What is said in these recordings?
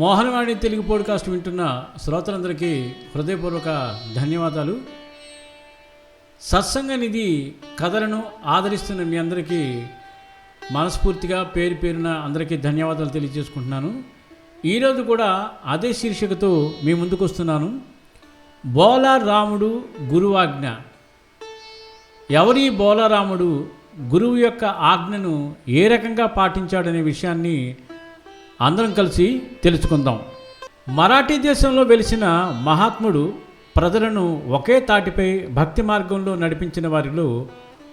Mohanavani Telugu podcast వింటున్న శ్రోతలందరికీ హృదయపూర్వక ధన్యవాదాలు. సత్సంగ నిధి కథలను ఆదరిస్తున్న మీ అందరికీ మనస్ఫూర్తిగా పేరు పేరున అందరికీ ధన్యవాదాలు తెలియజేసుకుంటున్నాను. ఈరోజు కూడా అదే శీర్షికతో మీ ముందుకు వస్తున్నాను బోలారాముడు గురువాజ్ఞ. ఎవరి బోలారాముడు గురువు యొక్క ఆజ్ఞను ఏ రకంగా పాటించాడనే విషయాన్ని అందరం కలిసి తెలుసుకుందాం. మరాఠీ దేశంలో వెలిసిన మహాత్ముడు ప్రజలను ఒకే తాటిపై భక్తి మార్గంలో నడిపించిన వారిలో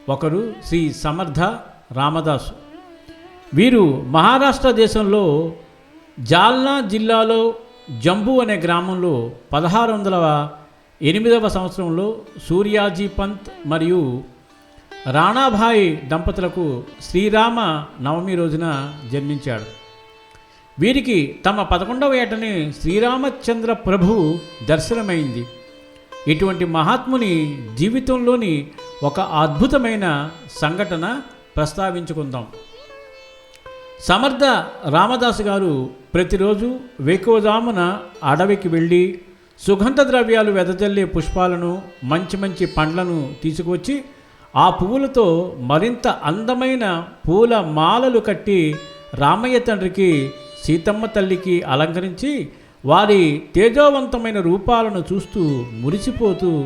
ఒకరు శ్రీ సమర్థ రామదాసు. వీరు మహారాష్ట్ర దేశంలో జాల్నా జిల్లాలో జంబు అనే గ్రామంలో పదహారు వందల ఎనిమిదవ సంవత్సరంలో సూర్యాజీ పంత్ మరియు రాణాభాయి దంపతులకు శ్రీరామ నవమి రోజున జన్మించాడు. వీరికి తమ పదకొండవ ఏటని శ్రీరామచంద్ర ప్రభు దర్శనమైంది. ఇటువంటి మహాత్ముని జీవితంలోని ఒక అద్భుతమైన సంఘటన ప్రస్తావించుకుందాం. సమర్థ రామదాసు గారు ప్రతిరోజు వేకువజామున అడవికి వెళ్ళి సుగంధ ద్రవ్యాలు వెదజల్లే పుష్పాలను మంచి మంచి పండ్లను తీసుకువచ్చి ఆ పువ్వులతో మరింత అందమైన పూల మాలలు కట్టి రామయ్య తండ్రికి సీతమ్మ తల్లికి అలంకరించి వారి తేజోవంతమైన రూపాలను చూస్తూ మురిసిపోతూ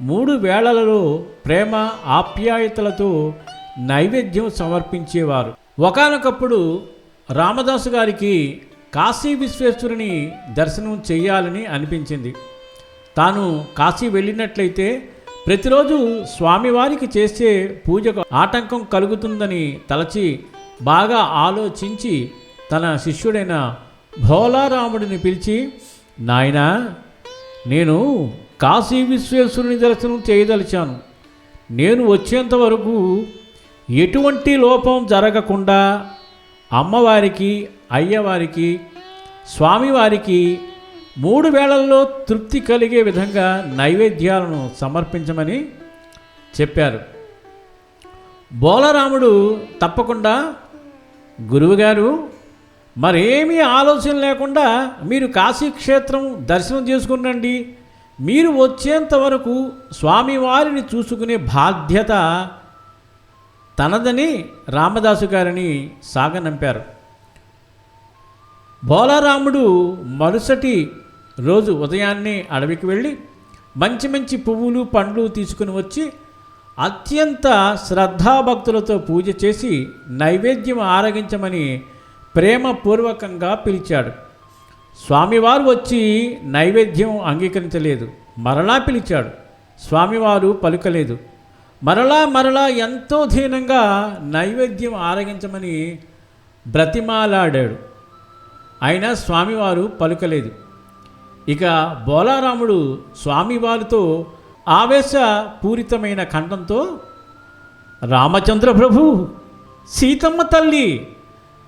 మూడు వేళలలో ప్రేమ ఆప్యాయతలతో నైవేద్యం సమర్పించేవారు. ఒకానొకప్పుడు రామదాసు గారికి కాశీ విశ్వేశ్వరుని దర్శనం చేయాలని అనిపించింది. తాను కాశీ వెళ్ళినట్లయితే ప్రతిరోజు స్వామివారికి చేసే పూజకు ఆటంకం కలుగుతుందని తలచి బాగా ఆలోచించి తన శిష్యుడైన భోలారాముడిని పిలిచి నాయనా నేను కాశీ విశ్వేశ్వరుని దర్శనం చేయదలిచాను. నేను వచ్చేంత వరకు ఎటువంటి లోపం జరగకుండా అమ్మవారికి అయ్యవారికి స్వామివారికి మూడు వేళల్లో తృప్తి కలిగే విధంగా నైవేద్యాలను సమర్పించమని చెప్పారు. బోలరాముడు తప్పకుండా గురువుగారు మరేమీ ఆలోచన లేకుండా మీరు కాశీక్షేత్రం దర్శనం చేసుకునండి మీరు వచ్చేంత వరకు స్వామివారిని చూసుకునే బాధ్యత తనదని రామదాసు గారిని సాగనంపారు. బోలారాముడు మరుసటి రోజు ఉదయాన్నే అడవికి వెళ్ళి మంచి మంచి పువ్వులు పండ్లు తీసుకుని వచ్చి అత్యంత శ్రద్ధాభక్తులతో పూజ చేసి నైవేద్యం ఆరగించమని ప్రేమపూర్వకంగా పిలిచాడు. స్వామివారు వచ్చి నైవేద్యం అంగీకరించలేదు. మరలా పిలిచాడు. స్వామివారు పలుకలేదు. మరలా మరలా ఎంతో దీనంగా నైవేద్యం ఆరగించమని బ్రతిమాలాడాడు. అయినా స్వామివారు పలుకలేదు. ఇక బోలారాముడు స్వామివారితో ఆవేశపూరితమైన ఖండంతో రామచంద్ర ప్రభు సీతమ్మ తల్లి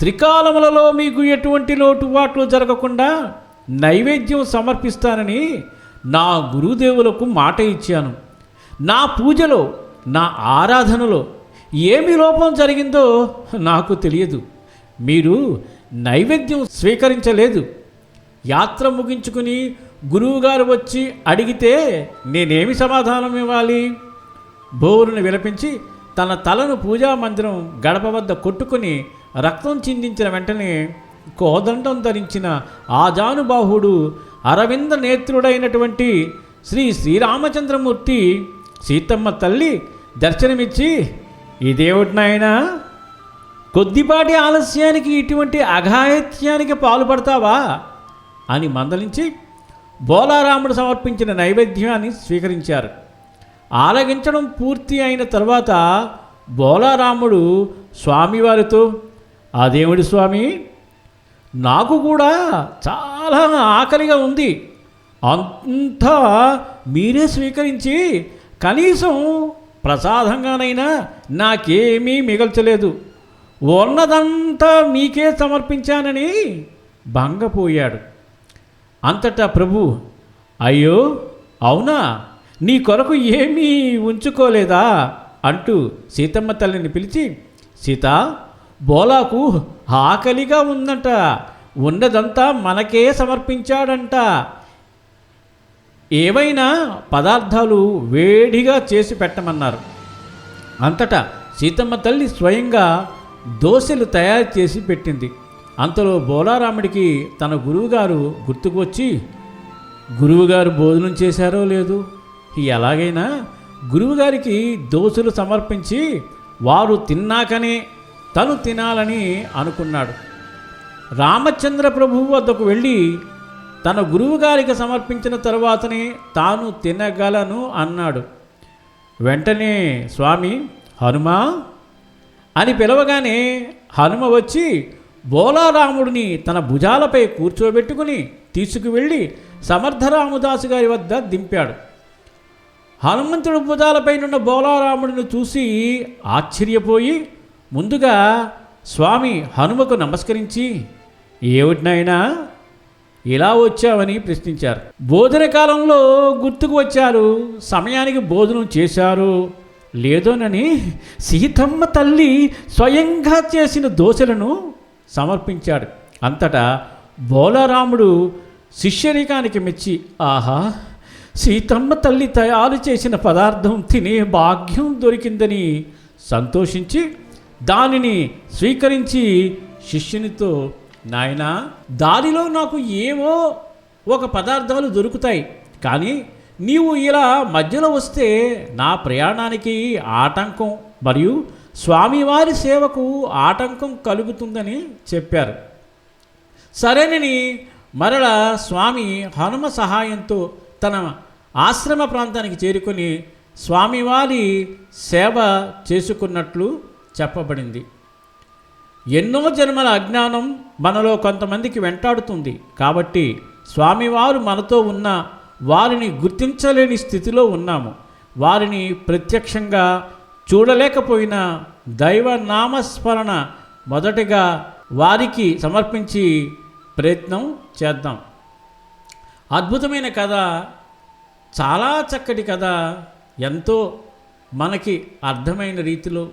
త్రికాలములలో మీకు ఎటువంటి లోటుబాట్లు జరగకుండా నైవేద్యం సమర్పిస్తానని నా గురుదేవులకు మాట ఇచ్చాను. నా పూజలో నా ఆరాధనలో ఏమి లోపం జరిగిందో నాకు తెలియదు. మీరు నైవేద్యం స్వీకరించలేదు. యాత్ర ముగించుకుని గురువుగారు వచ్చి అడిగితే నేనేమి సమాధానం ఇవ్వాలి? బోరును విలపించి తన తలను పూజా మందిరం గడప వద్ద కొట్టుకుని రక్తం చిందించిన వెంటనే కోదండం ధరించిన ఆజానుబాహుడు అరవింద నేత్రుడైనటువంటి శ్రీ శ్రీరామచంద్రమూర్తి సీతమ్మ తల్లి దర్శనమిచ్చి ఇదేమిటి కొద్దిపాటి ఆలస్యానికి ఇటువంటి అఘాయిత్యానికి పాల్పడతావా అని మందలించి బోలారాముడు సమర్పించిన నైవేద్యాన్ని స్వీకరించారు. ఆలగించడం పూర్తి అయిన తర్వాత బోలారాముడు స్వామివారితో ఆ దేవుడి స్వామి నాకు కూడా చాలా ఆకలిగా ఉంది. అంతా మీరే స్వీకరించి కనీసం ప్రసాదంగానైనా నాకేమీ మిగల్చలేదు. ఉన్నదంతా మీకే సమర్పించానని భంగపోయాడు. అంతటా ప్రభు అయ్యో అవునా? నీ కొరకు ఏమీ ఉంచుకోలేదా? అంటూ సీతమ్మ తల్లిని పిలిచి సీత బోలాకు ఆకలిగా ఉందంట. ఉన్నదంతా మనకే సమర్పించాడంట. ఏవైనా పదార్థాలు వేడిగా చేసి పెట్టమన్నారు. అంతటా సీతమ్మ తల్లి స్వయంగా దోశలు తయారు చేసి పెట్టింది. అంతలో బోలారాముడికి తన గురువుగారు గుర్తుకు వచ్చి గురువుగారు భోజనం చేశారో లేదు? ఎలాగైనా గురువుగారికి దోశలు సమర్పించి వారు తిన్నాకనే తను తినాలని అనుకున్నాడు. రామచంద్ర ప్రభువు వద్దకు వెళ్ళి తన గురువుగారికి సమర్పించిన తరువాతనే తాను తినగలను అన్నాడు. వెంటనే స్వామి హనుమా? అని పిలవగానే హనుమ వచ్చి బోలారాముడిని తన భుజాలపై కూర్చోబెట్టుకుని తీసుకువెళ్ళి సమర్థరామదాసు గారి వద్ద దింపాడు. హనుమంతుడు భుజాలపై ఉన్న బోలారాముడిని చూసి ఆశ్చర్యపోయి ముందుగా స్వామి హనుమకు నమస్కరించి ఏమిటినైనా ఇలా వచ్చావని ప్రశ్నించారు. బోధన కాలంలో గుర్తుకు వచ్చారు. సమయానికి భోజనం చేశారు. లేదోనని సీతమ్మ తల్లి స్వయంగా చేసిన దోశలను సమర్పించాడు. అంతటా బోలారాముడు శిష్యరికానికి మెచ్చి ఆహా సీతమ్మ తల్లి తయారు చేసిన పదార్థం తినే భాగ్యం దొరికిందని సంతోషించి దానిని స్వీకరించి శిష్యునితో నాయనా దారిలో నాకు ఏవో ఒక పదార్థాలు దొరుకుతాయి కానీ నీవు ఇలా మధ్యలో వస్తే నా ప్రయాణానికి ఆటంకం మరియు స్వామివారి సేవకు ఆటంకం కలుగుతుందని చెప్పారు. సరేనని మరల స్వామి హనుమ సహాయంతో తన ఆశ్రమ ప్రాంతానికి చేరుకొని స్వామివారి సేవ చేసుకున్నట్లు చెప్పబడింది. ఎన్నో జన్మల అజ్ఞానం మనలో కొంతమందికి వెంటాడుతుంది. కాబట్టి స్వామివారు మనతో ఉన్న వారిని గుర్తించలేని స్థితిలో ఉన్నాము. వారిని ప్రత్యక్షంగా చూడలేకపోయిన దైవ నామస్మరణ మొదటగా వారికి సమర్పించి ప్రయత్నం చేద్దాం. అద్భుతమైన కథ చాలా చక్కటి కథ ఎంతో మనకి అర్థమైన రీతిలో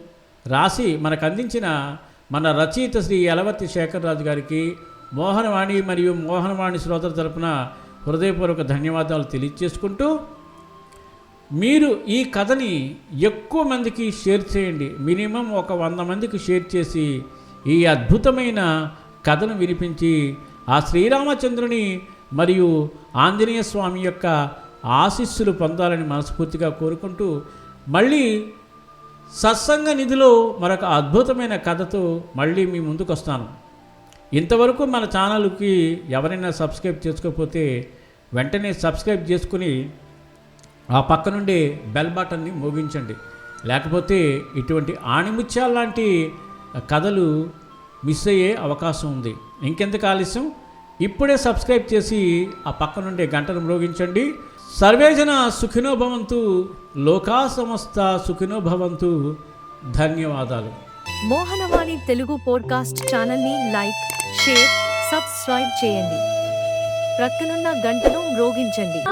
రాసి మనకు అందించిన మన రచయిత శ్రీ యలవతి శేఖర్రాజు గారికి మోహనవాణి మరియు మోహనవాణి శ్రోతల తరపున హృదయపూర్వక ధన్యవాదాలు తెలియజేసుకుంటూ మీరు ఈ కథని ఎక్కువ మందికి షేర్ చేయండి. మినిమం ఒక వంద మందికి షేర్ చేసి ఈ అద్భుతమైన కథను వినిపించి ఆ శ్రీరామచంద్రుని మరియు ఆంజనేయ స్వామి యొక్క ఆశీస్సులు పొందాలని మనస్ఫూర్తిగా కోరుకుంటూ మళ్ళీ సత్సంగ నిధిలో మరొక అద్భుతమైన కథతో మళ్ళీ మీ ముందుకు వస్తాను ఇంతవరకు మన ఛానల్కి ఎవరైనా సబ్స్క్రైబ్ చేసుకోకపోతే వెంటనే సబ్స్క్రైబ్ చేసుకుని ఆ పక్క నుండి బెల్ బటన్ని మోగించండి. లేకపోతే ఇటువంటి ఆణిముత్యాల లాంటి కథలు మిస్ అయ్యే అవకాశం ఉంది. ఇంకెందుకు ఆలస్యం? ఇప్పుడే సబ్స్క్రైబ్ చేసి ఆ పక్క నుండి గంటను మ్రోగించండి సర్వేజన సుఖినో భవంతు లోకా సమస్త సుఖినో భవంతు ధన్యవాదాలు. మోహనవాణి తెలుగు పోడ్కాస్ట్ ఛానల్ని లైక్ షేర్ సబ్స్క్రైబ్ చేయండి. ప్రక్కనున్న గంటను మ్రోగించండి.